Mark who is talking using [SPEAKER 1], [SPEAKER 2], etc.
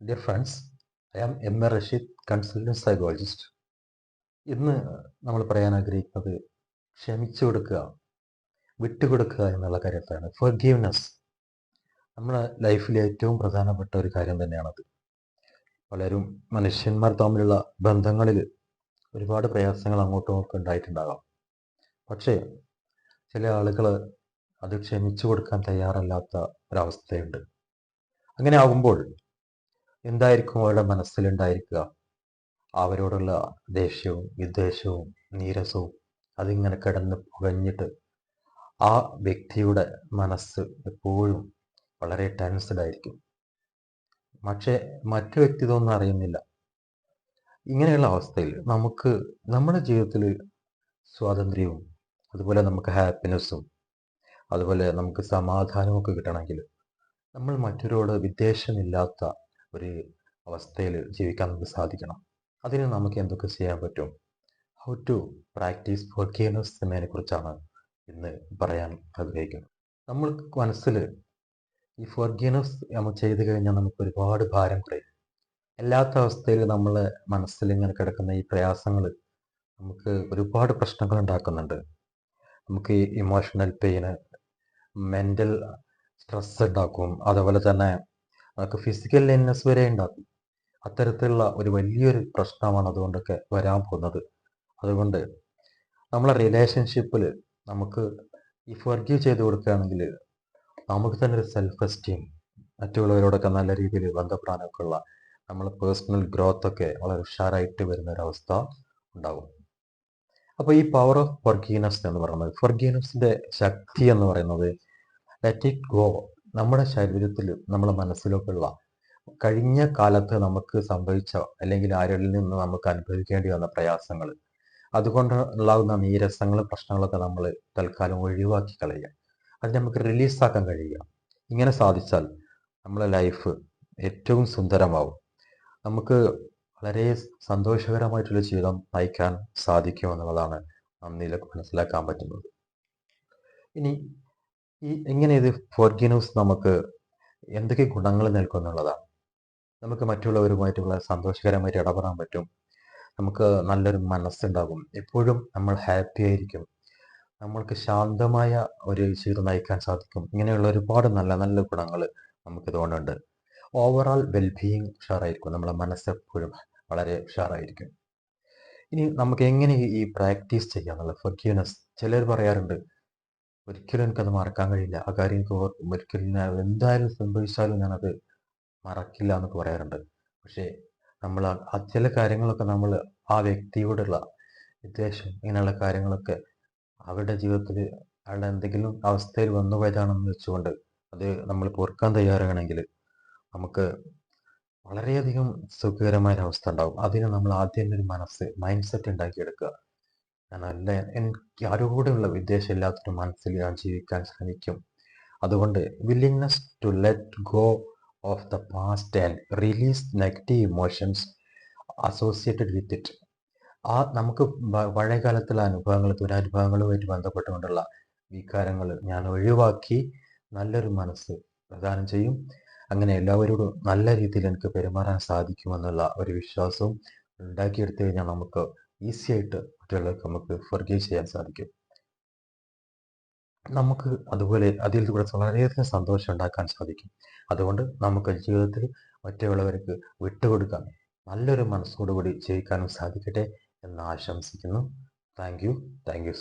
[SPEAKER 1] Dear friends I am M A Rasheed consultant psychologist ഇന്ന് നമ്മൾ പറയാൻ ആഗ്രഹിക്കുന്നത് ക്ഷമിച്ചു കൊടുക്കുക വിട്ടുകൊടുക്കുക എന്നുള്ള കാര്യത്താണ്. ഫർഗീവ്നെസ് നമ്മുടെ ലൈഫിലെ ഏറ്റവും പ്രധാനപ്പെട്ട ഒരു കാര്യം തന്നെയാണത്. പലരും മനുഷ്യന്മാർ തമ്മിലുള്ള ബന്ധങ്ങളിൽ ഒരുപാട് പ്രയാസങ്ങൾ അങ്ങോട്ടും ഒക്കെ ഉണ്ടായിട്ടുണ്ടാകാം. പക്ഷേ ചില ആളുകൾ അത് ക്ഷമിച്ചു കൊടുക്കാൻ തയ്യാറല്ലാത്ത ഒരവസ്ഥയുണ്ട്. അങ്ങനെ ആകുമ്പോൾ എന്തായിരിക്കും അവരുടെ മനസ്സിലുണ്ടായിരിക്കുക? അവരോടുള്ള ദേഷ്യവും വിദ്വേഷവും നീരസവും അതിങ്ങനെ കിടന്ന് പുകഞ്ഞിട്ട് ആ വ്യക്തിയുടെ മനസ്സ് എപ്പോഴും വളരെ ടെൻസ്ഡ് ആയിരിക്കും. പക്ഷേ മറ്റു വ്യക്തി ഇതൊന്നും അറിയുന്നില്ല. ഇങ്ങനെയുള്ള അവസ്ഥയിൽ നമുക്ക് നമ്മുടെ ജീവിതത്തിൽ സ്വാതന്ത്ര്യവും അതുപോലെ നമുക്ക് ഹാപ്പിനെസ്സും അതുപോലെ നമുക്ക് സമാധാനമൊക്കെ കിട്ടണമെങ്കിൽ നമ്മൾ മറ്റൊരോട് വിദ്വേഷമില്ലാത്ത ഒരു അവസ്ഥയിൽ ജീവിക്കാൻ നമുക്ക് സാധിക്കണം. അതിന് നമുക്ക് എന്തൊക്കെ ചെയ്യാൻ പറ്റും? ഹൗ ടു പ്രാക്ടീസ് ഫോർഗീവ്നെസ് എന്നതിനെ കുറിച്ചാണ് ഇന്ന് പറയാൻ ആഗ്രഹിക്കുന്നത്. നമ്മൾ മനസ്സിൽ ഈ ഫോർഗീവ്നെസ് നമ്മൾ ചെയ്ത് കഴിഞ്ഞാൽ നമുക്ക് ഒരുപാട് ഭാരം കുറയും. അല്ലാത്ത അവസ്ഥയിൽ നമ്മൾ മനസ്സിൽ ഇങ്ങനെ കിടക്കുന്ന ഈ പ്രയാസങ്ങൾ നമുക്ക് ഒരുപാട് പ്രശ്നങ്ങൾ ഉണ്ടാക്കുന്നുണ്ട്. നമുക്ക് ഇമോഷണൽ പെയിന് മെന്റൽ സ്ട്രെസ് ഉണ്ടാക്കും. അതുപോലെ തന്നെ നമുക്ക് ഫിസിക്കൽ ലെൻനെസ് വരെ ഉണ്ടാക്കും. അത്തരത്തിലുള്ള ഒരു വലിയൊരു പ്രശ്നമാണ് അതുകൊണ്ടൊക്കെ വരാൻ പോകുന്നത്. അതുകൊണ്ട് നമ്മളെ റിലേഷൻഷിപ്പിൽ നമുക്ക് ഈ ഫർഗീവ് ചെയ്ത് കൊടുക്കുകയാണെങ്കിൽ നമുക്ക് തന്നെ ഒരു സെൽഫ് എസ്റ്റീം മറ്റുള്ളവരോടൊക്കെ നല്ല രീതിയിൽ ബന്ധപ്പെടാനൊക്കെ ഉള്ള നമ്മളെ പേഴ്സണൽ ഗ്രോത്ത് ഒക്കെ വളരെ ഉഷാറായിട്ട് വരുന്ന ഒരവസ്ഥ ഉണ്ടാകും അപ്പോൾ ഈ പവർ ഓഫ് ഫർഗീനസ് എന്ന് പറയുന്നത് ഫർഗീനസിന്റെ ശക്തി എന്ന് പറയുന്നത് ലെറ്റ് ഇറ്റ് ഗോ നമ്മുടെ ശരീരത്തിൽ നമ്മുടെ മനസ്സിലൊക്കെയുള്ള കഴിഞ്ഞ കാലത്ത് നമുക്ക് സംഭവിച്ച അല്ലെങ്കിൽ ആരിൽ നിന്ന് നമുക്ക് അനുഭവിക്കേണ്ടി വന്ന പ്രയാസങ്ങൾ അതുകൊണ്ട് ഉണ്ടാകുന്ന നീരസങ്ങളും പ്രശ്നങ്ങളൊക്കെ നമ്മൾ തൽക്കാലം ഒഴിവാക്കി കളയുക. അത് നമുക്ക് റിലീസാക്കാൻ കഴിയുക. ഇങ്ങനെ സാധിച്ചാൽ നമ്മളെ ലൈഫ് ഏറ്റവും സുന്ദരമാവും. നമുക്ക് വളരെ സന്തോഷകരമായിട്ടുള്ള ജീവിതം നയിക്കാൻ സാധിക്കുമെന്നുള്ളതാണ് നന്ദിയിലൊക്കെ മനസ്സിലാക്കാൻ പറ്റുന്നത്. ഇനി ഈ എങ്ങനെ ഇത് ഫോർഗിനൂസ് നമുക്ക് എന്തൊക്കെ ഗുണങ്ങൾ നൽകുമെന്നുള്ളതാണ് നമുക്ക് മറ്റുള്ളവരുമായിട്ടുള്ള സന്തോഷകരമായിട്ട് ഇടപെടാൻ പറ്റും. നമുക്ക് നല്ലൊരു മനസ്സുണ്ടാകും. എപ്പോഴും നമ്മൾ ഹാപ്പി ആയിരിക്കും. നമ്മൾക്ക് ശാന്തമായ ഒരു ജീവിതം നയിക്കാൻ സാധിക്കും. ഇങ്ങനെയുള്ള ഒരുപാട് നല്ല നല്ല ഗുണങ്ങൾ നമുക്ക് ഇതുകൊണ്ടുണ്ട്. Overall wellbeing ഉഷാറായിരിക്കും. നമ്മളെ മനസ്സെപ്പോഴും വളരെ ഉഷാറായിരിക്കും. ഇനി നമുക്ക് എങ്ങനെ ഈ പ്രാക്ടീസ് ചെയ്യാന്നുള്ളത് ഫോർഗീവ്നെസ് ചിലർ പറയാറുണ്ട് ഒരിക്കലും എനിക്കത് മറക്കാൻ കഴിയില്ല. ആ കാര്യം എനിക്ക് ഒരിക്കലും എന്തായാലും സംഭവിച്ചാലും ഞാനത് മറക്കില്ല എന്നൊക്കെ പറയാറുണ്ട്. പക്ഷേ നമ്മൾ ആ ചില കാര്യങ്ങളൊക്കെ നമ്മൾ ആ വ്യക്തിയോടുള്ള വിദ്വേഷം ഇങ്ങനെയുള്ള കാര്യങ്ങളൊക്കെ അവരുടെ ജീവിതത്തിൽ അയാളുടെ എന്തെങ്കിലും അവസ്ഥയിൽ വന്നു പോയതാണെന്ന് വെച്ചുകൊണ്ട് അത് നമ്മൾ പൊറുക്കാൻ തയ്യാറാണെങ്കിൽ നമുക്ക് വളരെയധികം സുഖകരമായ അവസ്ഥ ഉണ്ടാകും അതിന് നമ്മൾ ആദ്യം ഒരു മനസ്സ് മൈൻഡ് സെറ്റ് ഉണ്ടാക്കിയെടുക്കുക. നല്ല എനിക്ക് ആരോടുള്ള വിദ്വേഷം ഇല്ലാത്തൊരു മനസ്സിൽ ഞാൻ ജീവിക്കാൻ ശ്രമിക്കും. അതുകൊണ്ട് willingness to let go of the past and release negative emotions associated with it ആ നമുക്ക് പഴയകാലത്തുള്ള അനുഭവങ്ങൾ ദുരനുഭവങ്ങളുമായിട്ട് ബന്ധപ്പെട്ടുകൊണ്ടുള്ള വികാരങ്ങൾ ഞാൻ ഒഴിവാക്കി നല്ലൊരു മനസ്സ് പ്രദാനം ചെയ്യും. അങ്ങനെ എല്ലാവരോടും നല്ല രീതിയിൽ എനിക്ക് പെരുമാറാൻ സാധിക്കുമെന്നുള്ള ഒരു വിശ്വാസവും ഉണ്ടാക്കിയെടുത്തു കഴിഞ്ഞാൽ നമുക്ക് ഈസി ആയിട്ട് മറ്റുള്ളവർക്ക് നമുക്ക് ഫർഗീവ് ചെയ്യാൻ സാധിക്കും. നമുക്ക് അതുപോലെ അതിൽ കൂടെ വളരെയധികം സന്തോഷം ഉണ്ടാക്കാൻ സാധിക്കും. അതുകൊണ്ട് നമുക്ക് ജീവിതത്തിൽ മറ്റുള്ളവർക്ക് വിട്ടുകൊടുക്കാൻ നല്ലൊരു മനസ്സോടുകൂടി ജീവിക്കാനും സാധിക്കട്ടെ എന്ന് ആശംസിക്കുന്നു. Thank you thank you